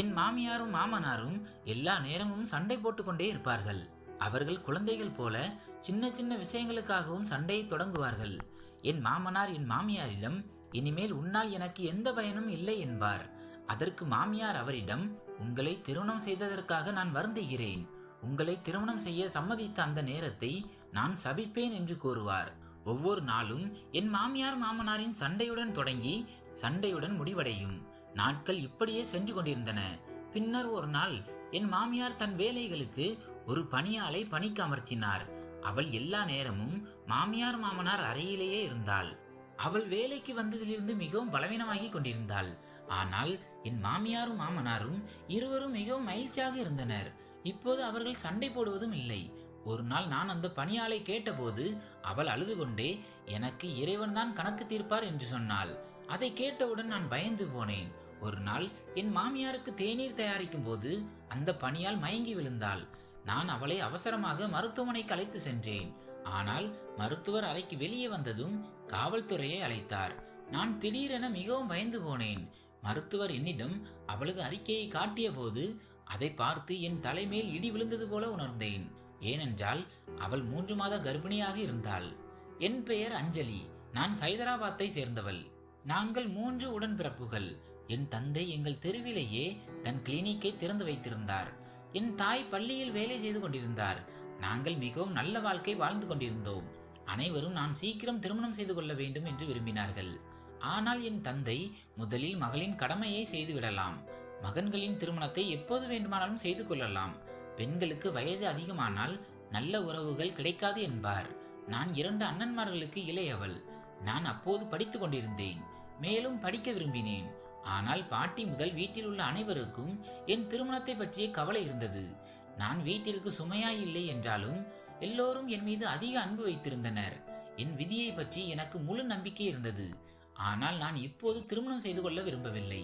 என் மாமியாரும் மாமனாரும் எல்லா நேரமும் சண்டை போட்டுக்கொண்டே இருப்பார்கள். அவர்கள் குழந்தைகள் போல சின்ன சின்ன விஷயங்களுக்காகவும் சண்டையை தொடங்குவார்கள். என் மாமனார் என் மாமியாரிடம் இனிமேல் உன்னால் எனக்கு எந்த பயனும் இல்லை என்பார். அதற்கு மாமியார் அவரிடம் உங்களை திருமணம் செய்ததற்காக நான் வருந்துகிறேன். உங்களை திருமணம் செய்ய சம்மதித்த அந்த நேரத்தை நான் சபிப்பேன் என்று கூறுவார். ஒவ்வொரு நாளும் என் மாமியார் மாமனாரின் சண்டையுடன் தொடங்கி சண்டையுடன் முடிவடையும். நாட்கள் இப்படியே சென்று கொண்டிருந்தன. பின்னர் ஒரு நாள் என் மாமியார் தன் வேலைகளுக்கு ஒரு பணியாளை பணிக்கு அமர்த்தினார். அவள் எல்லா நேரமும் மாமியார் மாமனார் அறையிலேயே இருந்தாள். அவள் வேலைக்கு வந்ததிலிருந்து மிகவும் பலவீனமாகி கொண்டிருந்தாள். ஆனால் என் மாமியாரும் மாமனாரும் இருவரும் மிகவும் மகிழ்ச்சியாக இருந்தனர். இப்போது அவர்கள் சண்டை போடுவதும் இல்லை. ஒரு நாள் நான் அந்த பணியாளை கேட்டபோது அவள் அழுது கொண்டே எனக்கு இறைவன் தான் கணக்கு தீர்ப்பார் என்று சொன்னாள். அதை கேட்டவுடன் நான் பயந்து போனேன். ஒரு நாள் என் மாமியாருக்கு தேநீர் தயாரிக்கும் போது அந்த பணியால் மயங்கி விழுந்தாள். நான் அவளை அவசரமாக மருத்துவமனைக்கு அழைத்து சென்றேன். ஆனால் மருத்துவர் அறைக்கு வெளியே வந்ததும் காவல்துறையை அழைத்தார். நான் திடீரென மிகவும் பயந்து போனேன். மருத்துவர் என்னிடம் அவளது அறிக்கையை காட்டிய போது அதை பார்த்து என் தலைமேல் இடி விழுந்தது போல உணர்ந்தேன். ஏனென்றால் அவள் மூன்று மாத கர்ப்பிணியாக இருந்தாள். என் பெயர் அஞ்சலி. நான் ஹைதராபாத்தை சேர்ந்தவள். நாங்கள் மூன்று உடன்பிறப்புகள். என் தந்தை எங்கள் தெருவிலேயே தன் கிளினிக்கை திறந்து வைத்திருந்தார். என் தாய் பள்ளியில் வேலை செய்து கொண்டிருந்தார். நாங்கள் மிகவும் நல்ல வாழ்க்கை வாழ்ந்து கொண்டிருந்தோம். அனைவரும் நான் சீக்கிரம் திருமணம் செய்து கொள்ள வேண்டும் என்று விரும்பினார்கள். ஆனால் என் தந்தை முதலில் மகளின் கடமையை செய்து விடலாம். மகன்களின் திருமணத்தை எப்போது வேண்டுமானாலும் செய்து கொள்ளலாம். பெண்களுக்கு வயது அதிகமானால் நல்ல உறவுகள் கிடைக்காது என்பார். நான் இரண்டு அண்ணன்மார்களுக்கு இளையவள். நான் அப்போது படித்துக் கொண்டிருந்தேன். மேலும் படிக்க விரும்பினேன். ஆனால் பாட்டி முதல் வீட்டில் உள்ள அனைவருக்கும் என் திருமணத்தை பற்றிய கவலை இருந்தது. நான் வீட்டிற்கு சுமையாய் இல்லை என்றாலும் எல்லோரும் என் மீது அதிக அன்பு வைத்திருந்தனர். என் விதியை பற்றி எனக்கு முழு நம்பிக்கை இருந்தது. ஆனால் நான் இப்போது திருமணம் செய்து கொள்ள விரும்பவில்லை.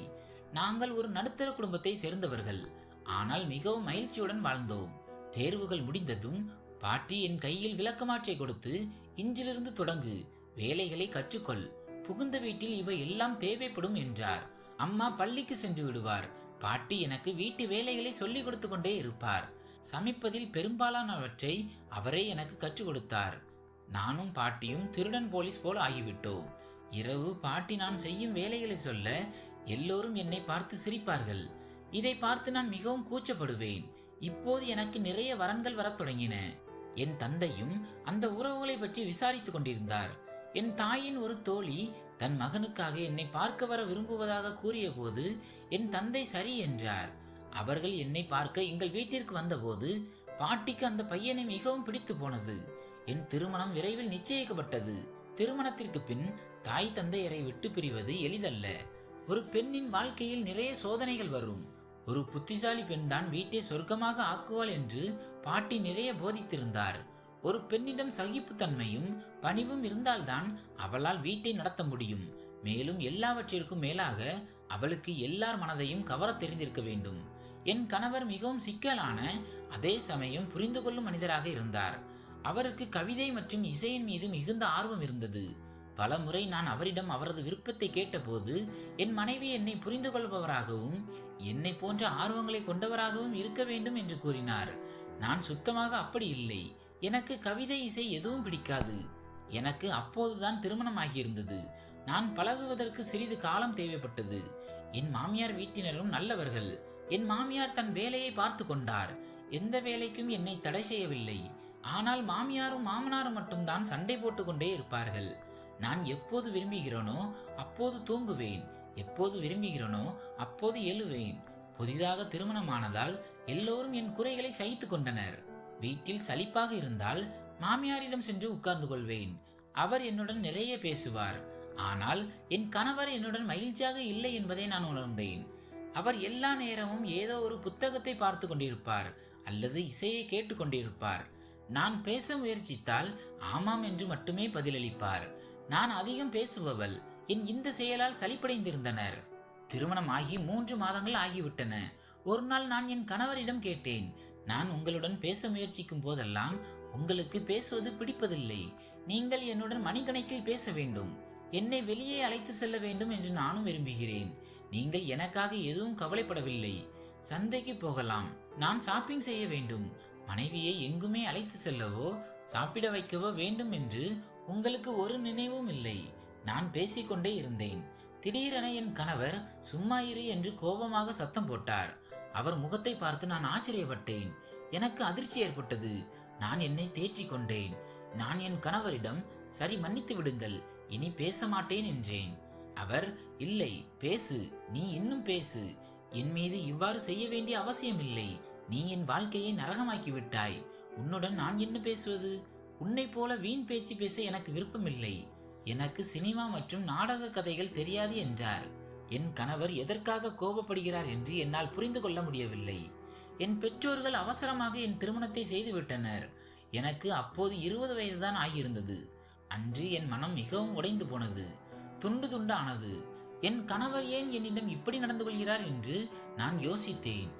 நாங்கள் ஒரு நடுத்தர குடும்பத்தை சேர்ந்தவர்கள். ஆனால் மிகவும் மகிழ்ச்சியுடன் வாழ்ந்தோம். தேர்வுகள் முடிந்ததும் பாட்டி என் கையில் விளக்கமாற்றை கொடுத்து இன்றிலிருந்து தொடங்கு. வேலைகளை கற்றுக்கொள். புகுந்த வீட்டில் இவை எல்லாம் தேவைப்படும் என்றார். அம்மா பள்ளிக்கு சென்று விடுவார். பாட்டி எனக்கு வீட்டு வேலைகளை சொல்லிக் கொடுத்து கொண்டே இருப்பார். சமைப்பதில் பெரும்பாலானவற்றை அவரே எனக்கு கற்றுக் கொடுத்தார். நானும் பாட்டியும் திருடன் போலீஸ் போல் ஆகிவிட்டோம். இரவு பாட்டி நான் செய்யும் வேலைகளை சொல்ல எல்லோரும் என்னை பார்த்து சிரிப்பார்கள். இதை பார்த்து நான் மிகவும் கூச்சப்படுவேன். இப்போது எனக்கு நிறைய வரன்கள் வரத் தொடங்கின. என் தந்தையும் அந்த உறவுகளை பற்றி விசாரித்துக் கொண்டிருந்தார். என் தாயின் ஒரு தோழி தன் மகனுக்காக என்னை பார்க்க வர விரும்புவதாக கூறியபோது என் தந்தை சரி என்றார். அவர்கள் என்னை பார்க்க எங்கள் வீட்டிற்கு வந்தபோது பாட்டிக்கு அந்த பையனை மிகவும் பிடித்து போனது. என் திருமணம் விரைவில் நிச்சயிக்கப்பட்டது. திருமணத்திற்கு பின் தாய் தந்தையரை விட்டு பிரிவது எளிதல்ல. ஒரு பெண்ணின் வாழ்க்கையில் நிறைய சோதனைகள் வரும். ஒரு புத்திசாலி பெண் தான் வீட்டை சொர்க்கமாக ஆக்குவாள் என்று பாட்டி நிறைய போதித்திருந்தார். ஒரு பெண்ணிடம் சகிப்புத்தன்மையும் பணிவும் இருந்தால்தான் அவளால் வீட்டை நடத்த முடியும். மேலும் எல்லாவற்றிற்கும் மேலாக அவளுக்கு எல்லார் மனதையும் கவர தெரிந்திருக்க வேண்டும். என் கணவர் மிகவும் சிக்கலான அதே சமயம் புரிந்து கொள்ளும் மனிதராக இருந்தார். அவருக்கு கவிதை மற்றும் இசையின் மீது மிகுந்த ஆர்வம் இருந்தது. பல முறை நான் அவரிடம் அவரது விருப்பத்தை கேட்டபோது என் மனைவி என்னை புரிந்து கொள்பவராகவும் என்னை போன்ற ஆர்வங்களை கொண்டவராகவும் இருக்க வேண்டும் என்று கூறினார். நான் சுத்தமாக அப்படி இல்லை. எனக்கு கவிதை இசை எதுவும் பிடிக்காது. எனக்கு அப்போதுதான் திருமணம் ஆகியிருந்தது நான் பழகுவதற்கு சிறிது காலம் தேவைப்பட்டது. என் மாமியார் வீட்டினரும் நல்லவர்கள். என் மாமியார் தன் வேலையை பார்த்து கொண்டார். எந்த வேலைக்கும் என்னை தடை செய்யவில்லை. ஆனால் மாமியாரும் மாமனாரும் மட்டும்தான் சண்டை போட்டுக்கொண்டே இருப்பார்கள். நான் எப்போது விரும்புகிறேனோ அப்போது தூங்குவேன். எப்போது விரும்புகிறேனோ அப்போது எழுவேன். புதிதாக திருமணமானதால் எல்லோரும் என் குறைகளை சகித்து கொண்டனர். வீட்டில் சலிப்பாக இருந்தால் மாமியாரிடம் சென்று உட்கார்ந்து கொள்வேன். அவர் என்னுடன் நிறைய பேசுவார். ஆனால் என் கணவர் என்னுடன் மகிழ்ச்சியாக இல்லை என்பதை நான் உணர்ந்தேன். அவர் எல்லா நேரமும் ஏதோ ஒரு புத்தகத்தை பார்த்து கொண்டிருப்பார் அல்லது இசையை கேட்டுக்கொண்டிருப்பார் நான் பேச முயற்சித்தால் ஆமாம் என்று மட்டுமே பதிலளிப்பார். நான் அதிகம் பேசுபவள். என் இந்த செயலால் சலிப்படைந்திருந்தனர். திருமணம் ஆகி மூன்று மாதங்கள் ஆகிவிட்டன. ஒரு நாள் நான் என் கணவரிடம் கேட்டேன் நான் உங்களுடன் பேச முயற்சிக்கும் போதெல்லாம் உங்களுக்கு பேசுவது பிடிப்பதில்லை. நீங்கள் என்னுடன் மணிக்கணக்கில் பேச வேண்டும். என்னை வெளியே அழைத்து செல்ல வேண்டும் என்று நானும் விரும்புகிறேன். நீங்கள் எனக்காக எதுவும் கவலைப்படவில்லை. சந்தைக்கு போகலாம். நான் ஷாப்பிங் செய்ய வேண்டும். மனைவியை எங்குமே அழைத்து செல்லவோ சாப்பிட வைக்கவோ வேண்டும் என்று உங்களுக்கு ஒரு நினைவும் இல்லை. நான் பேசிக்கொண்டே இருந்தேன். திடீரென என் கணவர் சும்மா இரு என்று கோபமாக சத்தம் போட்டார். அவர் முகத்தை பார்த்து நான் ஆச்சரியப்பட்டேன். எனக்கு அதிர்ச்சி ஏற்பட்டது. நான் என்னை தேற்றிக் கொண்டேன். நான் என் கணவரிடம் சரி மன்னித்து விடுங்கள். இனி பேச மாட்டேன் என்றேன். அவர் இல்லை பேசு. நீ இன்னும் பேசு. என் மீது இவ்வாறு செய்ய வேண்டிய அவசியமில்லை. நீ என் வாழ்க்கையை நரகமாக்கி விட்டாய். உன்னுடன் நான் என்ன பேசுவது? உன்னைப் போல வீண் பேச்சு பேச எனக்கு விருப்பமில்லை. எனக்கு சினிமா மற்றும் நாடக கதைகள் தெரியாது என்றார். என் கணவர் எதற்காக கோபப்படுகிறார் என்று என்னால் புரிந்து கொள்ள முடியவில்லை. என் பெற்றோர்கள் அவசரமாக என் திருமணத்தை செய்துவிட்டனர் எனக்கு அப்போது இருபது வயதுதான் ஆகியிருந்தது. அன்று என் மனம் மிகவும் உடைந்து போனது. துண்டு துண்டு ஆனது என் கணவர் ஏன் என்னிடம் இப்படி நடந்து கொள்கிறார் என்று நான் யோசித்தேன்.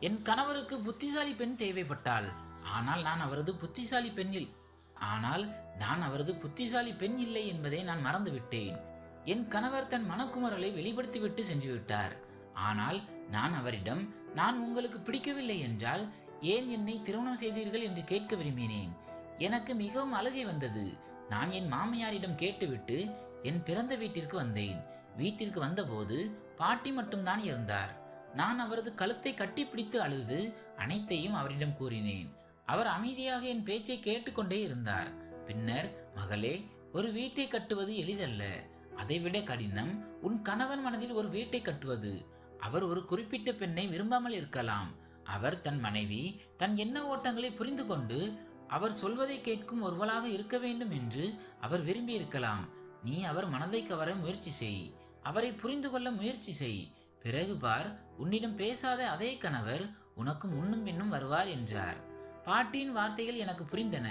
என் கணவருக்கு புத்திசாலி பெண் தேவைப்பட்டாள். ஆனால் நான் அவரது புத்திசாலி பெண்ணில் ஆனால் நான் அவரது புத்திசாலி பெண் இல்லை என்பதை நான் மறந்துவிட்டேன். என் கணவர் தன் மனக்குமரலை வெளிப்படுத்திவிட்டு சென்றுவிட்டார். ஆனால் நான் அவரிடம் நான் உங்களுக்கு பிடிக்கவில்லை என்றால் ஏன் என்னை திருமணம் செய்தீர்கள் என்று கேட்க விரும்பினேன். எனக்கு மிகவும் அழுகை வந்தது. நான் என் மாமியாரிடம் கேட்டுவிட்டு என் பிறந்த வீட்டிற்கு வந்தேன். வீட்டிற்கு வந்தபோது பாட்டி மட்டும்தான் இருந்தார். நான் அவரது கழுத்தை கட்டிப்பிடித்து அழுது அனைத்தையும் அவரிடம் கூறினேன். அவர் அமைதியாக என் பேச்சை கேட்டுக்கொண்டே இருந்தார். பின்னர் மகளே ஒரு வீட்டை கட்டுவது எளிதல்ல. அதைவிட கடினம் உன் கணவன் மனதில் ஒரு வீட்டை கட்டுவது. அவர் ஒரு குறிப்பிட்ட பெண்ணை விரும்பாமல் இருக்கலாம். அவர் தன் மனைவி தன் எண்ண ஓட்டங்களை புரிந்து கொண்டு அவர் சொல்வதை கேட்கும் ஒருவளாக இருக்க வேண்டும் என்று அவர் விரும்பி இருக்கலாம். நீ அவர் மனதை கவர முயற்சி செய். அவரை புரிந்து கொள்ள முயற்சி செய். பிறகு பார் உன்னிடம் பேசாத அதே கணவர் உனக்கு முன்னும் பின்னும் வருவார் என்றார். பாட்டியின் வார்த்தைகள் எனக்கு புரிந்தன.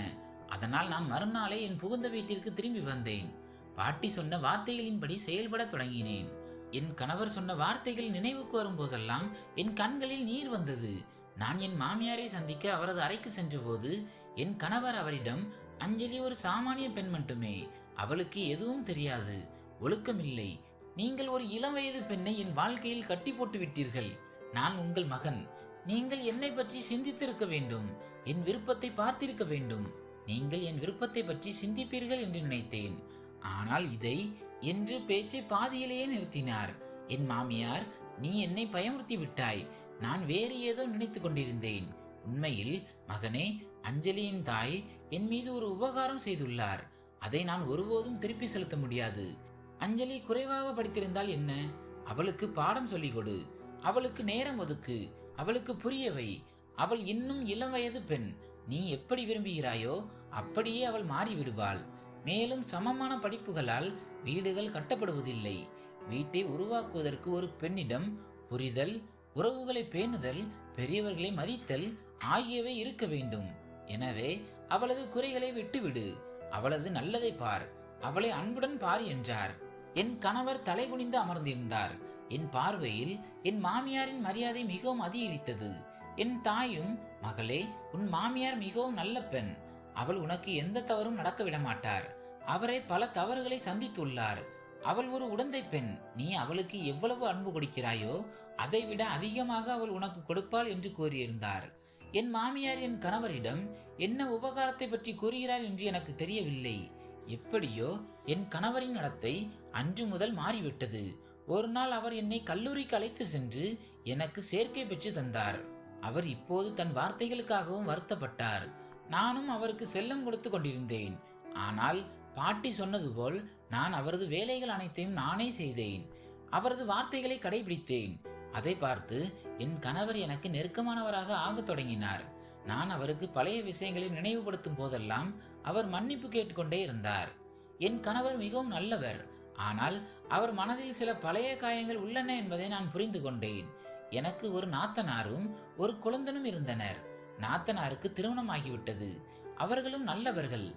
அதனால் நான் மறுநாளே என் புகுந்த வீட்டிற்கு திரும்பி வந்தேன். பாட்டி சொன்ன வார்த்தைகளின்படி செயல்பட தொடங்கினேன். என் கணவர் சொன்ன வார்த்தைகள் நினைவுக்கு வரும்போதெல்லாம் என் கண்களில் நீர் வந்தது. நான் என் மாமியாரை சந்திக்க அவரது அறைக்கு சென்றபோது என் கணவர் அவரிடம் அஞ்சலி ஒரு சாமானிய பெண் மட்டுமே அவளுக்கு எதுவும் தெரியாது ஒழுக்கமில்லை. நீங்கள் ஒரு இளம் வயது பெண்ணை என் வாழ்க்கையில் கட்டி போட்டு விட்டீர்கள் நான் உங்கள் மகன். நீங்கள் என்னை பற்றி சிந்தித்திருக்க வேண்டும். என் விருப்பத்தை பார்த்திருக்க வேண்டும். நீங்கள் என் விருப்பத்தை பற்றி சிந்திப்பீர்கள் என்று நினைத்தேன். ஆனால் இதை என்று பேச்சை பாதியிலேயே நிறுத்தினார். என் மாமியார் நீ என்னை பயமுறுத்தி விட்டாய். நான் வேறு ஏதோ நினைத்து கொண்டிருந்தேன். உண்மையில் மகனே அஞ்சலியின் தாய் என் மீது ஒரு உபகாரம் செய்துள்ளார். அதை நான் ஒருபோதும் திருப்பி செலுத்த முடியாது. அஞ்சலி குறைவாக படித்திருந்தால் என்ன? அவளுக்கு பாடம் சொல்லிக் கொடு. அவளுக்கு நேரம் ஒதுக்கு. அவளுக்கு புரியவை. அவள் இன்னும் இளம் வயது பெண். நீ எப்படி விரும்புகிறாயோ அப்படியே அவள் மாறிவிடுவாள். மேலும் சமமான படிப்புகளால் வீடுகள் கட்டப்படுவதில்லை. வீட்டை உருவாக்குவதற்கு ஒரு பெண்ணிடம் புரிதல் உறவுகளை பேணுதல் பெரியவர்களை மதித்தல் ஆகியவை இருக்க வேண்டும். எனவே அவளது குறைகளை விட்டுவிடு. அவளது நல்லதை பார். அவளை அன்புடன் பார் என்றார். என் கணவர் தலைகுனிந்து அமர்ந்திருந்தார். என் பார்வையில் என் மாமியாரின் மரியாதை மிகவும் அதிகரித்தது. என் தாயும் மகளே உன் மாமியார் மிகவும் நல்ல பெண். அவள் உனக்கு எந்த தவறும் நடக்க விட மாட்டார் அவரை பல தவறுகளை சந்தித்துள்ளார். அவள் ஒரு உடந்தை பெண். நீ அவளுக்கு எவ்வளவு அன்பு கொடுக்கிறாயோ அதைவிட அதிகமாக அவள் உனக்கு கொடுப்பாள் என்று கூறியிருந்தார். என் மாமியார் என் கணவரிடம் என்ன உபகாரத்தை பற்றி கூறுகிறார் என்று எனக்கு தெரியவில்லை. எப்படியோ என் கணவரின் நடத்தை அன்று முதல் மாறிவிட்டது. ஒரு நாள் அவர் என்னை கல்லூரிக்கு அழைத்து சென்று எனக்கு சேர்க்கை பெற்று தந்தார். அவர் இப்போது தன் வார்த்தைகளுக்காகவும் வருத்தப்பட்டார். நானும் அவருக்கு செல்லம் கொடுத்து கொண்டிருந்தேன். ஆனால் பாட்டி சொன்னது போல் நான் அவரது வேலைகள் அனைத்தையும் நானே செய்தேன். அவரது வார்த்தைகளை கடைபிடித்தேன். அதை பார்த்து என் கணவர் எனக்கு நெருக்கமானவராக ஆகத் தொடங்கினார். நான் அவருக்கு பழைய விஷயங்களை நினைவுபடுத்தும் போதெல்லாம் அவர் மன்னிப்பு கேட்டுக்கொண்டே இருந்தார். என் கணவர் மிகவும் நல்லவர். ஆனால் அவர் மனதில் சில பழைய காயங்கள் உள்ளன என்பதை நான் புரிந்து கொண்டேன். எனக்கு ஒரு நாத்தனாரும் ஒரு குழந்தனும் இருந்தனர். நாத்தனாருக்கு திருமணமாகிவிட்டது. அவர்களும் நல்லவர்கள்.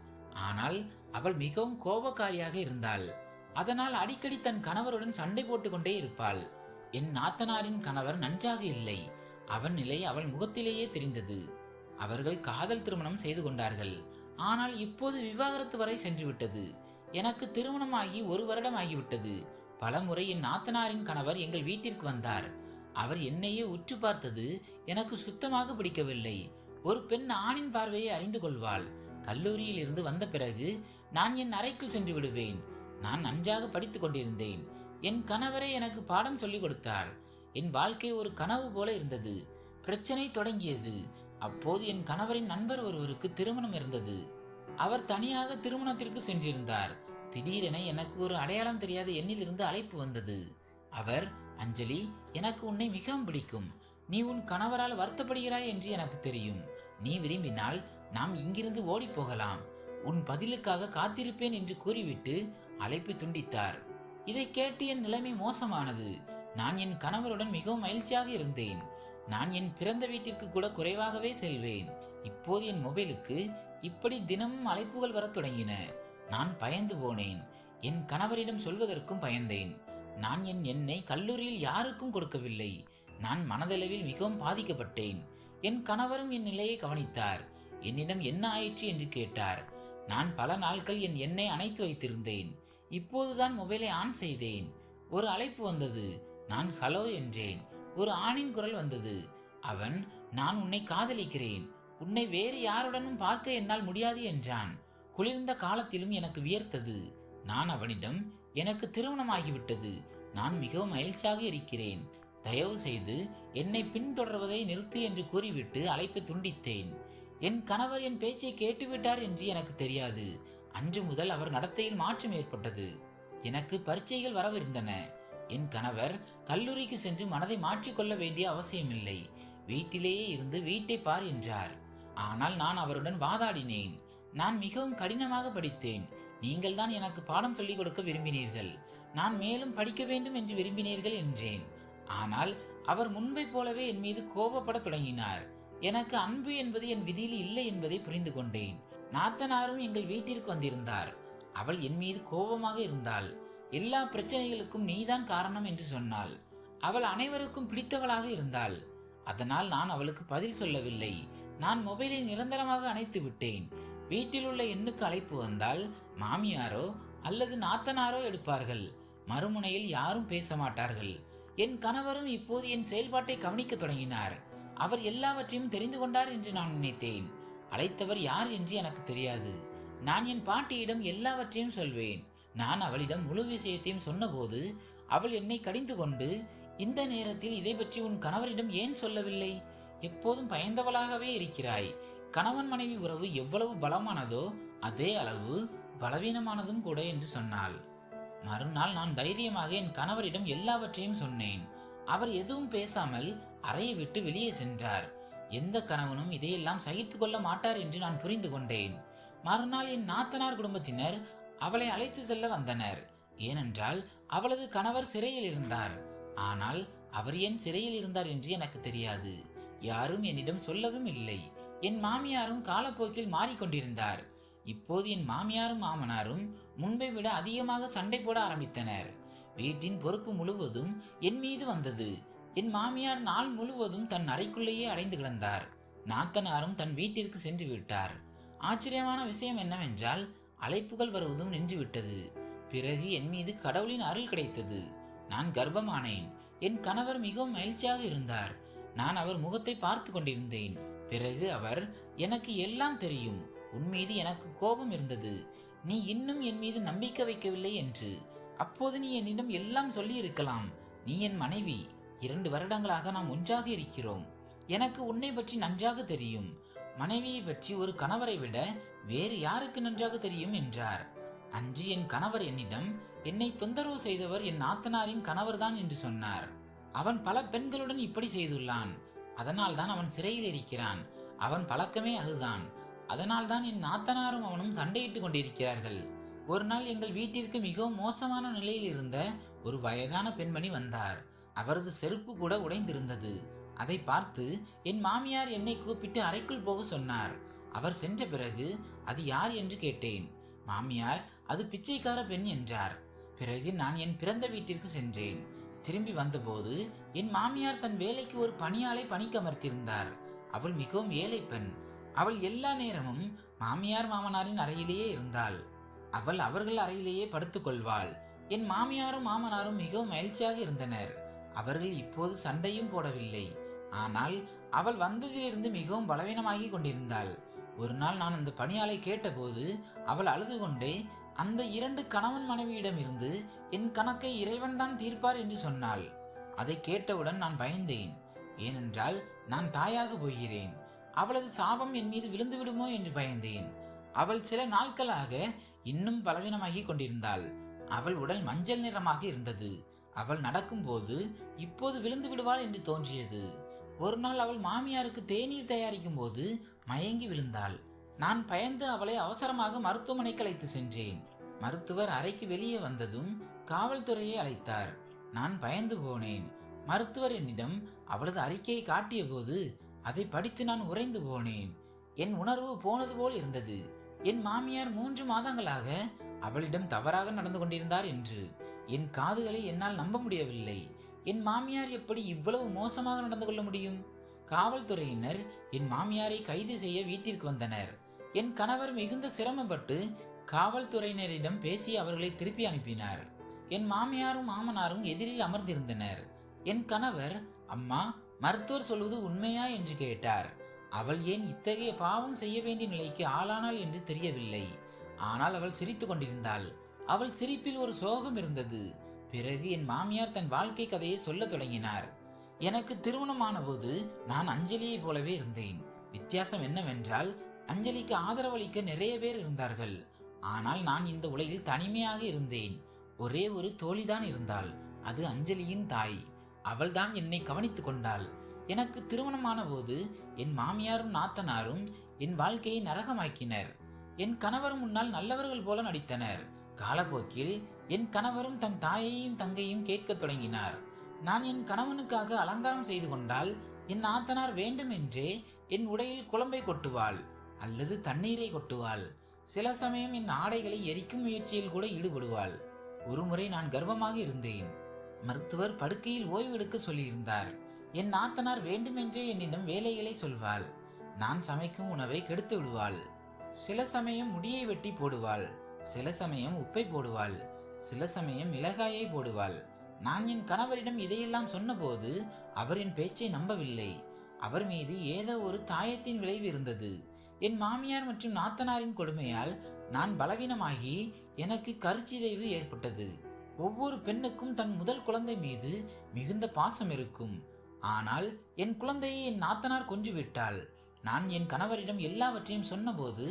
ஆனால் அவள் மிகவும் கோபக்காரியாக இருந்தாள். அதனால் அடிக்கடி தன் கணவருடன் சண்டை போட்டுக்கொண்டே இருப்பாள். என் நாத்தனாரின் கணவர் நன்றாக இல்லை. அவன் நிலை அவள் முகத்திலேயே தெரிந்தது. அவர்கள் காதல் திருமணம் செய்து கொண்டார்கள். ஆனால் இப்போது விவாகரத்து வரை சென்றுவிட்டது. எனக்கு திருமணமாகி ஒரு வருடம் ஆகிவிட்டது பலமுறை என் நாத்தனாரின் கணவர் எங்கள் வீட்டிற்கு வந்தார். அவர் என்னையே உற்று பார்த்தது எனக்கு சுத்தமாக பிடிக்கவில்லை. ஒரு பெண் ஆணின் பார்வையை அறிந்து கொள்வாள். கல்லூரியில் இருந்து வந்த பிறகு நான் என் அறைக்குள் சென்று விடுவேன். நான் நன்றாக படித்துக் கொண்டிருந்தேன். என் கணவரே எனக்கு பாடம் சொல்லிக் கொடுத்தார். என் வாழ்க்கை ஒரு கனவு போல இருந்தது. பிரச்சனை தொடங்கியது. அப்போது என் கணவரின் நண்பர் ஒருவருக்கு திருமணம் இருந்தது. அவர் தனியாக திருமணத்திற்கு சென்றிருந்தார். திடீரென எனக்கு ஒரு அடையாளம் தெரியாத எண்ணிலிருந்து அழைப்பு வந்தது. அவர் அஞ்சலி எனக்கு உன்னை மிகவும் பிடிக்கும். நீ உன் கணவரால் வருத்தப்படுகிறாய் என்று எனக்கு தெரியும். நீ விரும்பினால் நாம் இங்கிருந்து ஓடிப்போகலாம் உன் பதிலுக்காக காத்திருப்பேன் என்று கூறிவிட்டு அழைப்பு துண்டித்தார். இதை கேட்டு என் நிலைமை மோசமானது. நான் என் கணவருடன் மிகவும் மகிழ்ச்சியாக இருந்தேன். நான் என் பிறந்த வீட்டிற்கு கூட குறைவாகவே செல்வேன். இப்போது என் மொபைலுக்கு இப்படி தினமும் அழைப்புகள் வரத் தொடங்கின. நான் பயந்து போனேன். என் கணவரிடம் சொல்வதற்கும் பயந்தேன். நான் என் எண்ணை கல்லூரியில் யாருக்கும் கொடுக்கவில்லை. நான் மனதளவில் மிகவும் பாதிக்கப்பட்டேன். என் கணவரும் என் நிலையை கவனித்தார். என்னிடம் என்ன ஆயிற்று என்று கேட்டார். நான் பல நாட்கள் என் எண்ணை அணைத்து வைத்திருந்தேன். இப்போதுதான் மொபைலை ஆன் செய்தேன். ஒரு அழைப்பு வந்தது. நான் ஹலோ என்றேன். ஒரு ஆணின் குரல் வந்தது. அவன் நான் உன்னை காதலிக்கிறேன். உன்னை வேறு யாருடனும் பார்க்க என்னால் முடியாது என்றான். குளிர்ந்த காலத்திலும் எனக்கு வியர்த்தது. நான் அவனிடம் எனக்கு திருமணமாகிவிட்டது. நான் மிகவும் மகிழ்ச்சியாக இருக்கிறேன். தயவு செய்து என்னை பின்தொடர்வதை நிறுத்து என்று கூறிவிட்டு அழைப்பை துண்டித்தேன். என் கணவர் என் பேச்சை கேட்டுவிட்டார் என்று எனக்கு தெரியாது. அன்று முதல் அவர் நடத்தையில் மாற்றம் ஏற்பட்டது. எனக்கு பரீட்சைகள் வரவிருந்தன. என் கணவர் கல்லூரிக்கு சென்று மனதை மாற்றிக்கொள்ள வேண்டிய அவசியமில்லை. வீட்டிலேயே இருந்து வீட்டை பார் என்றார். ஆனால் நான் அவருடன் வாதாடினேன். நான் மிகவும் கடினமாக படித்தேன். நீங்கள் தான் எனக்கு பாடம் சொல்லிக் கொடுக்க விரும்பினீர்கள். நான் மேலும் படிக்க வேண்டும் என்று விரும்பினீர்கள் என்றேன். ஆனால் அவர் முன்பை போலவே என் மீது கோபப்படத் தொடங்கினார். எனக்கு அன்பு என்பது என் விதியில் இல்லை என்பதை புரிந்து கொண்டேன். நாத்தனாரும் எங்கள் வீட்டிற்கு வந்திருந்தார். அவள் என் மீது கோபமாக இருந்தாள். எல்லா பிரச்சனைகளுக்கும் நீதான் காரணம் என்று சொன்னாள். அவள் அனைவருக்கும் பிடித்தவளாக இருந்தாள். அதனால் நான் அவளுக்கு பதில் சொல்லவில்லை. நான் மொபைலை நிரந்தரமாக அணைத்து விட்டேன். வீட்டில் உள்ள எண்ணுக்கு அழைப்பு வந்தால் மாமியாரோ அல்லது நாத்தனாரோ எடுப்பார்கள். மறுமுனையில் யாரும் பேச மாட்டார்கள் என் கணவரும் இப்போது என் செயல்பாட்டை கவனிக்க தொடங்கினார். அவர் எல்லாவற்றையும் தெரிந்து கொண்டார் என்று நான் நினைத்தேன். அழைத்தவர் யார் என்று எனக்கு தெரியாது. நான் என் பாட்டியிடம் எல்லாவற்றையும் சொல்வேன். நான் அவளிடம் முழு விஷயத்தையும் சொன்னபோது அவள் என்னை கடிந்து கொண்டு இந்த நேரத்தில் இதை பற்றி உன் கணவரிடம் ஏன் சொல்லவில்லை? எப்போதும் பயந்தவளாகவே இருக்கிறாய். கணவன் மனைவி உறவு எவ்வளவு பலமானதோ அதே அளவு பலவீனமானதும் கூட என்று சொன்னாள். மறுநாள் நான் தைரியமாக என் கணவரிடம் எல்லாவற்றையும் சொன்னேன். அவர் எதுவும் பேசாமல் அறையை விட்டு வெளியே சென்றார். எந்த கணவனும் இதையெல்லாம் சகித்து கொள்ள மாட்டார் என்று நான் புரிந்து கொண்டேன். மறுநாள் என் நாத்தனார் குடும்பத்தினர் அவளை அழைத்து செல்ல வந்தனர். ஏனென்றால் அவளது கணவர் சிறையில் இருந்தார். ஆனால் அவர் ஏன் சிறையில் இருந்தார் என்று எனக்கு தெரியாது. யாரும் என்னிடம் சொல்லவும் இல்லை. என் மாமியாரும் காலப்போக்கில் மாறிக்கொண்டிருந்தார். இப்போது என் மாமியாரும் மாமனாரும் முன்பை விட அதிகமாக சண்டை போட ஆரம்பித்தனர். வீட்டின் பொறுப்பு முழுவதும் என் மீது வந்தது. என் மாமியார் நாள் முழுவதும் தன் அறைக்குள்ளேயே அடைந்து கிடந்தார். நாத்தனாரும் தன் வீட்டிற்கு சென்று விட்டார். ஆச்சரியமான விஷயம் என்னவென்றால் அழைப்புகள் வருவதும் நின்றுவிட்டது பிறகு என் மீது கடவுளின் அருள் கிடைத்தது. நான் கர்ப்பமானேன். என் கணவர் மிகவும் மகிழ்ச்சியாக இருந்தார். நான் அவர் முகத்தை பார்த்து கொண்டிருந்தேன். பிறகு அவர் எனக்கு எல்லாம் தெரியும். உன் மீது எனக்கு கோபம் இருந்தது. நீ இன்னும் என் மீது நம்பிக்கை வைக்கவில்லை என்று. அப்போது நீ என்னிடம் எல்லாம் சொல்லி இருக்கலாம் நீ என் மனைவி. இரண்டு வருடங்களாக நாம் ஒன்றாக இருக்கிறோம். எனக்கு உன்னை பற்றி நன்றாக தெரியும். மனைவியை பற்றி ஒரு கணவரை விட வேறு யாருக்கு நன்றாக தெரியும் என்றார். அன்று என் கணவர் என்னிடம் என்னை தொந்தரவு செய்தவர் என் நாத்தனாரின் கணவர்தான் என்று சொன்னார். அவன் பல பெண்களுடன் இப்படி செய்துள்ளான். அதனால்தான் அவன் சிறையில் இருக்கிறான். அவன் பழக்கமே அதுதான். அதனால்தான் என் நாத்தனாரும் அவனும் சண்டையிட்டு கொண்டிருக்கிறார்கள். ஒரு நாள் எங்கள் வீட்டிற்கு மிகவும் மோசமான நிலையில் இருந்த ஒரு வயதான பெண்மணி வந்தார். அவரது செருப்பு கூட உடைந்திருந்தது. அதை பார்த்து என் மாமியார் என்னை கூப்பிட்டு அறைக்குள் போக சொன்னார். அவர் சென்ற பிறகு அது யார் என்று கேட்டேன். மாமியார் அது பிச்சைக்கார பெண் என்றார். பிறகு நான் என் பிறந்த வீட்டிற்கு சென்றேன். திரும்பி வந்தபோது என் மாமியார் தன் வேலைக்கு ஒரு பணியாளை பணிக்கமர்த்திருந்தார் அவள் மிகவும் ஏழை பெண். அவள் எல்லா நேரமும் மாமியார் மாமனாரின் அறையிலேயே இருந்தாள். அவள் அவர்கள் அறையிலேயே படுத்துக்கொள்வாள் என் மாமியாரும் மாமனாரும் மிகவும் மகிழ்ச்சியாக இருந்தனர். அவர்கள் இப்போது சண்டையும் போடவில்லை. ஆனால் அவள் வந்ததிலிருந்து மிகவும் பலவீனமாகி கொண்டிருந்தாள். ஒரு நாள் நான் அந்த பணியாளை கேட்டபோது அவள் அழுது கொண்டே அந்த இரண்டு கணவன் மனைவியிடமிருந்து என் கணக்கை இறைவன்தான் தீர்ப்பார் என்று சொன்னாள். அதை கேட்டவுடன் நான் பயந்தேன். ஏனென்றால் நான் தாயாக போகிறேன். அவளது சாபம் என் மீது விழுந்து விடுமோ என்று பயந்தேன். அவள் சில நாட்களாக இன்னும் பலவீனமாகி கொண்டிருந்தாள். அவள் உடல் மஞ்சள் நிறமாக இருந்தது. அவள் நடக்கும்போது இப்போது விழுந்து விடுவாள் என்று தோன்றியது. ஒரு நாள் அவள் மாமியாருக்கு தேநீர் தயாரிக்கும் போது மயங்கி விழுந்தாள். நான் பயந்து அவளை அவசரமாக மருத்துவமனைக்கு அழைத்து சென்றேன். மருத்துவர் அறைக்கு வெளியே வந்ததும் காவல்துறையை அழைத்தார். நான் பயந்து போனேன். மருத்துவர் என்னிடம் அவளது அறிக்கையை காட்டிய போது அதை படித்து நான் உறைந்து போனேன். என் உணர்வு போனது போல் இருந்தது. என் மாமியார் மூன்று மாதங்களாக அவளிடம் தவறாக நடந்து கொண்டிருந்தார் என்று என் காதுகளை என்னால் நம்ப முடியவில்லை. என் மாமியார் எப்படி இவ்வளவு மோசமாக நடந்து கொள்ள முடியும்? காவல்துறையினர் என் மாமியாரை கைது செய்ய வீட்டிற்கு வந்தனர். என் கணவர் மிகுந்த சிரமப்பட்டு காவல்துறையினரிடம் பேசி அவர்களை திருப்பி அனுப்பினார். என் மாமியாரும் மாமனாரும் எதிரில் அமர்ந்திருந்தனர். என் கணவர் அம்மா மருத்துவர் சொல்வது உண்மையா என்று கேட்டார். அவள் ஏன் இத்தகைய பாவம் செய்ய வேண்டிய நிலைக்கு ஆளானாள் என்று தெரியவில்லை. ஆனால் அவள் சிரித்து கொண்டிருந்தாள். அவள் சிரிப்பில் ஒரு சோகம் இருந்தது. பிறகு என் மாமியார் தன் வாழ்க்கை கதையை சொல்லத் தொடங்கினார். எனக்கு திருமணமான போது நான் அஞ்சலியைப் போலவே இருந்தேன். வித்தியாசம் என்னவென்றால் அஞ்சலிக்கு ஆதரவளிக்க நிறைய பேர் இருந்தார்கள். ஆனால் நான் இந்த உலகில் தனிமையாக இருந்தேன். ஒரே ஒரு தோழிதான் இருந்தாள். அது அஞ்சலியின் தாய். அவள்தான் என்னை கவனித்து கொண்டாள். எனக்கு திருமணமான போது என் மாமியாரும் நாத்தனாரும் என் வாழ்க்கையை நரகமாக்கினர். என் கணவர் முன்னால் நல்லவர்கள் போல நடித்தனர். காலப்போக்கில் என் கணவரும் தன் தாயையும் தங்கையும் கேட்கத் தொடங்கினார். நான் என் கணவனுக்காக அலங்காரம் செய்து கொண்டால் என் ஆத்தனார் வேண்டுமென்றே என் உடையில் குழம்பை கொட்டுவாள் அல்லது தண்ணீரை கொட்டுவாள். சில சமயம் என் ஆடைகளை எரிக்கும் முயற்சியில் கூட ஈடுபடுவாள். ஒருமுறை நான் கர்வமாக இருந்தேன். மருத்துவர் படுக்கையில் ஓய்வு எடுக்க சொல்லியிருந்தார். என் நாத்தனார் வேண்டுமென்றே என்னிடம் வேலைகளை சொல்வாள். நான் சமைக்கும் உணவை கெடுத்து விடுவாள். சில சமயம் முடியை வெட்டி போடுவாள். சில சமயம் உப்பை போடுவாள். சில சமயம் மிளகாயை போடுவாள். நான் என் கணவரிடம் இதையெல்லாம் சொன்னபோது அவர் என் பேச்சை நம்பவில்லை. அவர் மீது ஏதோ ஒரு தாயத்தின் விளைவு இருந்தது. என் மாமியார் மற்றும் நாத்தனாரின் கொடுமையால் நான் பலவீனமாகி எனக்கு கருச்சிதைவு ஏற்பட்டது. ஒவ்வொரு பெண்ணுக்கும் தன் முதல் குழந்தை மீது மிகுந்த பாசம் இருக்கும். ஆனால் என் குழந்தையை என் நாத்தனார் கொஞ்சு விட்டாள் நான் என் கணவரிடம் எல்லாவற்றையும் சொன்னபோது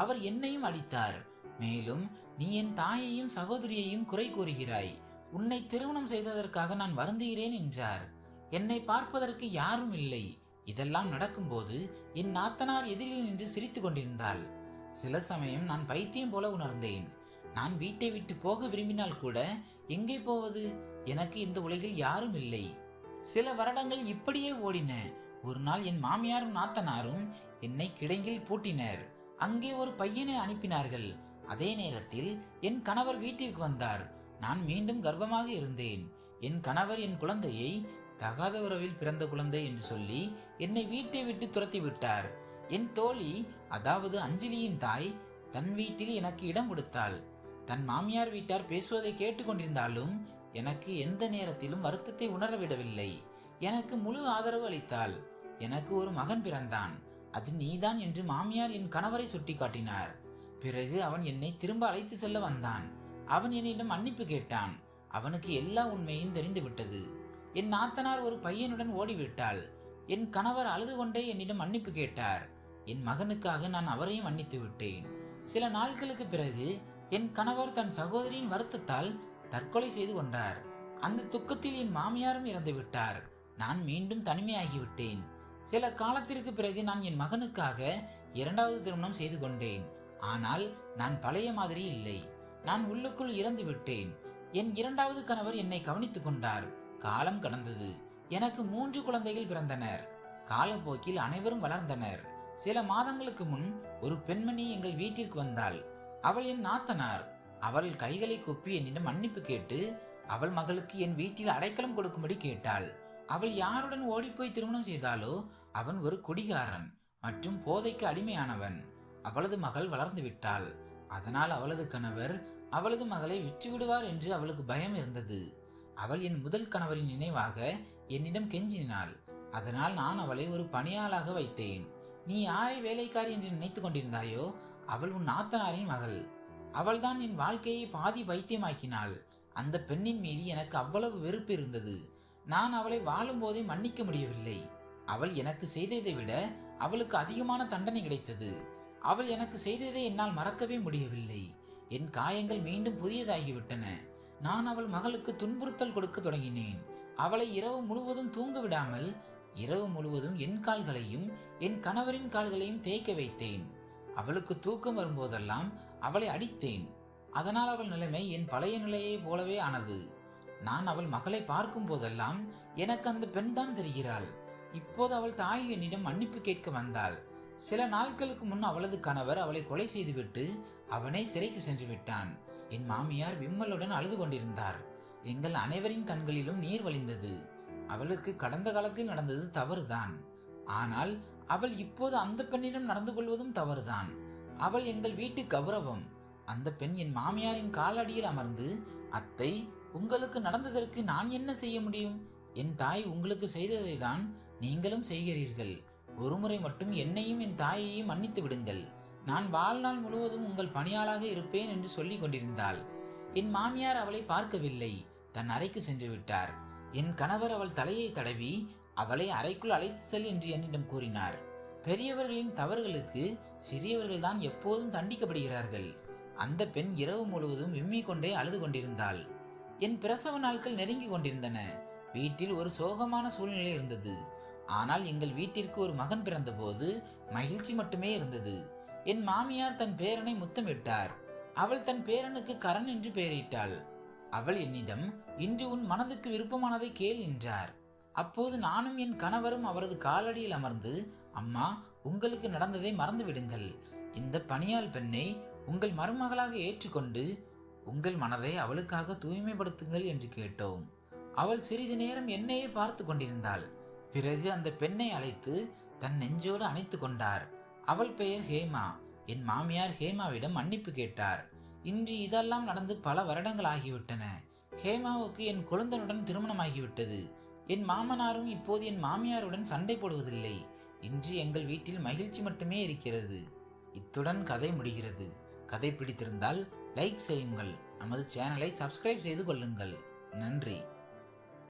அவர் என்னையும் அடித்தார். மேலும் நீ என் தாயையும் சகோதரியையும் குறை கூறுகிறாய். உன்னை திருமணம் செய்ததற்காக நான் வருந்துகிறேன் என்றார். என்னை பார்ப்பதற்கு யாரும் இல்லை. இதெல்லாம் நடக்கும்போது என் நாத்தனார் எதிரில் நின்று சிரித்துக் கொண்டிருந்தாள். சில சமயம் நான் பைத்தியம் போல உணர்ந்தேன். நான் வீட்டை விட்டு போக விரும்பினால் கூட எங்கே போவது? எனக்கு இந்த உலகில் யாரும் இல்லை. சில வருடங்கள் இப்படியே ஓடின. ஒரு நாள் என் மாமியாரும் நாத்தனாரும் என்னை கிடங்கில் பூட்டினர். அங்கே ஒரு பையனை அனுப்பினார்கள். அதே நேரத்தில் என் கணவர் வீட்டிற்கு வந்தார். நான் மீண்டும் கர்ப்பமாக இருந்தேன். என் கணவர் என் குழந்தையை தகாத உறவில் பிறந்த குழந்தை என்று சொல்லி என்னை வீட்டை விட்டு துரத்தி விட்டார். என் தோழி அதாவது அஞ்சலியின் தாய் தன் வீட்டில் எனக்கு இடம் கொடுத்தாள். தன் மாமியார் வீட்டார் பேசுவதை கேட்டுக்கொண்டிருந்தாலும் எனக்கு எந்த நேரத்திலும் வருத்தத்தை உணர விடவில்லை எனக்கு முழு ஆதரவு அளித்தாள். எனக்கு ஒரு மகன் பிறந்தான். அது நீதான் என்று மாமியார் என் கணவரை சுட்டிக்காட்டினார். பிறகு அவன் என்னை திரும்ப அழைத்து செல்ல வந்தான். அவன் என்னிடம் மன்னிப்பு கேட்டான். அவனுக்கு எல்லா உண்மையும் தெரிந்துவிட்டது. என் நாத்தனார் ஒரு பையனுடன் ஓடிவிட்டாள். என் கணவர் அழுது கொண்டே என்னிடம் மன்னிப்பு கேட்டார். என் மகனுக்காக நான் அவரையும் மன்னித்து விட்டேன் சில நாட்களுக்கு பிறகு என் கணவர் தன் சகோதரியின் வருத்தத்தால் தற்கொலை செய்து கொண்டார். அந்த துக்கத்தில் என் மாமியாரும் இறந்து விட்டார். நான் மீண்டும் தனிமையாகிவிட்டேன் சில காலத்திற்கு பிறகு நான் என் மகனுக்காக இரண்டாவது திருமணம் செய்து கொண்டேன். ஆனால் நான் பழைய மாதிரி இல்லை. நான் உள்ளுக்குள் இறந்து விட்டேன். என் இரண்டாவது கணவர் என்னை கவனித்துக் கொண்டார். காலம் கடந்தது. எனக்கு மூன்று குழந்தைகள் பிறந்தனர். காலப்போக்கில் அனைவரும் வளர்ந்தனர். சில மாதங்களுக்கு முன் ஒரு பெண்மணி எங்கள் வீட்டிற்கு வந்தாள். அவள் என் நாத்தனார். அவள் கைகளை குப்பி என்னிடம் மன்னிப்பு கேட்டு அவள் மகளுக்கு என் வீட்டில் அடைக்கலம் கொடுக்கும்படி கேட்டாள். அவள் யாருடன் ஓடிப்போய் திருமணம் செய்தாலோ அவன் ஒரு குடிகாரன் மற்றும் போதைக்கு அடிமையானவன். அவளது மகள் வளர்ந்து விட்டாள். அதனால் அவளது கணவர் அவளது மகளை விற்று விடுவார் என்று அவளுக்கு பயம் இருந்தது. அவள் என் முதல் கணவரின் நினைவாக என்னிடம் கெஞ்சினாள். அதனால் நான் அவளை ஒரு பணியாளாக வைத்தேன். நீ யாரை வேலைக்காரி என்று நினைத்துக் கொண்டிருந்தாயோ அவள் உன் நாத்தனாரின் மகள். அவள்தான் என் வாழ்க்கையை பாதி பைத்தியமாக்கினாள். அந்த பெண்ணின் மீது எனக்கு அவ்வளவு வெறுப்பு இருந்தது. நான் அவளை வாழும்போதே மன்னிக்க முடியவில்லை. அவள் எனக்கு செய்ததை விட அவளுக்கு அதிகமான தண்டனை கிடைத்தது. அவள் எனக்கு செய்ததை என்னால் மறக்கவே முடியவில்லை. என் காயங்கள் மீண்டும் புதியதாகிவிட்டன. நான் அவள் மகளுக்கு துன்புறுத்தல் கொடுக்க தொடங்கினேன். அவளை இரவு முழுவதும் தூங்க விடாமல் இரவு முழுவதும் என் கால்களையும் என் கணவரின் கால்களையும் தேய்க்க வைத்தேன். அவளுக்கு தூக்கம் வரும்போதெல்லாம் அவளை அடித்தேன். அதனால் அவள் நிலைமை என் பழைய நிலையைப் போலவே ஆனது. நான் அவள் மகளை பார்க்கும் போதெல்லாம் எனக்கு அந்த பெண் தான் தெரிகிறாள். இப்போது அவள் தாய் என்னிடம் மன்னிப்பு கேட்க வந்தாள். சில நாட்களுக்கு முன் அவளது கணவர் அவளை கொலை செய்துவிட்டு அவனை சிறைக்கு சென்று விட்டான். என் மாமியார் விம்மலுடன் அழுது கொண்டிருந்தார். எங்கள் அனைவரின் கண்களிலும் நீர் வழிந்தது. அவளுக்கு கடந்த காலத்தில் நடந்தது தவறுதான். ஆனால் அவள் இப்போது அந்த பெண்ணிடம் நடந்து கொள்வதும் தவறுதான். அவள் எங்கள் வீட்டு கௌரவம். அந்த பெண் என் மாமியாரின் காலடியில் அமர்ந்து அத்தை உங்களுக்கு நடந்ததற்கு நான் என்ன செய்ய முடியும்? என் தாய் உங்களுக்கு செய்ததை தான் நீங்களும் செய்கிறீர்கள். ஒருமுறை மட்டும் என்னையும் என் தாயையும் மன்னித்து விடுங்கள். நான் வாழ்நாள் முழுவதும் உங்கள் பணியாளாக இருப்பேன் என்று சொல்லிக் கொண்டிருந்தாள். என் மாமியார் அவளை பார்க்கவில்லை. தன் அறைக்கு சென்று விட்டார். என் கணவர் அவள் தலையை தடவி அவளை அறைக்குள் அழைத்து செல் என்று என்னிடம் கூறினார். பெரியவர்களின் தவறுகளுக்கு சிறியவர்கள் தான் எப்போதும் தண்டிக்கப்படுகிறார்கள். அந்த பெண் இரவு முழுவதும் விம்மிக் கொண்டே அழுது கொண்டிருந்தாள். என் பிரசவ நாட்கள் நெருங்கி கொண்டிருந்தன. வீட்டில் ஒரு சோகமான சூழ்நிலை இருந்தது. ஆனால் எங்கள் வீட்டிற்கு ஒரு மகன் பிறந்தபோது மகிழ்ச்சி மட்டுமே இருந்தது. என் மாமியார் தன் பேரனை முத்தமிட்டார். அவள் தன் பேரனுக்கு கரண் என்று பெயரிட்டாள். அவள் என்னிடம் இன்று உன் மனதுக்கு விருப்பமானதை கேள் என்றார். அப்போது நானும் என் கணவரும் அவரது காலடியில் அமர்ந்து அம்மா உங்களுக்கு நடந்ததை மறந்து விடுங்கள் இந்த பணியாள் பெண்ணை உங்கள் மருமகளாக ஏற்றுக்கொண்டு உங்கள் மனதை அவளுக்காக தூய்மைப்படுத்துங்கள் என்று கேட்டோம். அவள் சிறிது நேரம் என்னையே பார்த்து கொண்டிருந்தாள். பிறகு அந்த பெண்ணை அழைத்து தன் நெஞ்சோடு அணைத்து கொண்டார். அவள் பெயர் ஹேமா. என் மாமியார் ஹேமாவிடம் மன்னிப்பு கேட்டார். இன்று இதெல்லாம் நடந்து பல வருடங்கள் ஆகிவிட்டன. ஹேமாவுக்கு என் குழந்தனுடன் திருமணமாகிவிட்டது. என் மாமனாரும் இப்போது என் மாமியாருடன் சண்டை போடுவதில்லை. இன்று எங்கள் வீட்டில் மகிழ்ச்சி மட்டுமே இருக்கிறது. இத்துடன் கதை முடிகிறது. கதை பிடித்திருந்தால் லைக் செய்யுங்கள். நமது சேனலை சப்ஸ்கிரைப் செய்து கொள்ளுங்கள். நன்றி.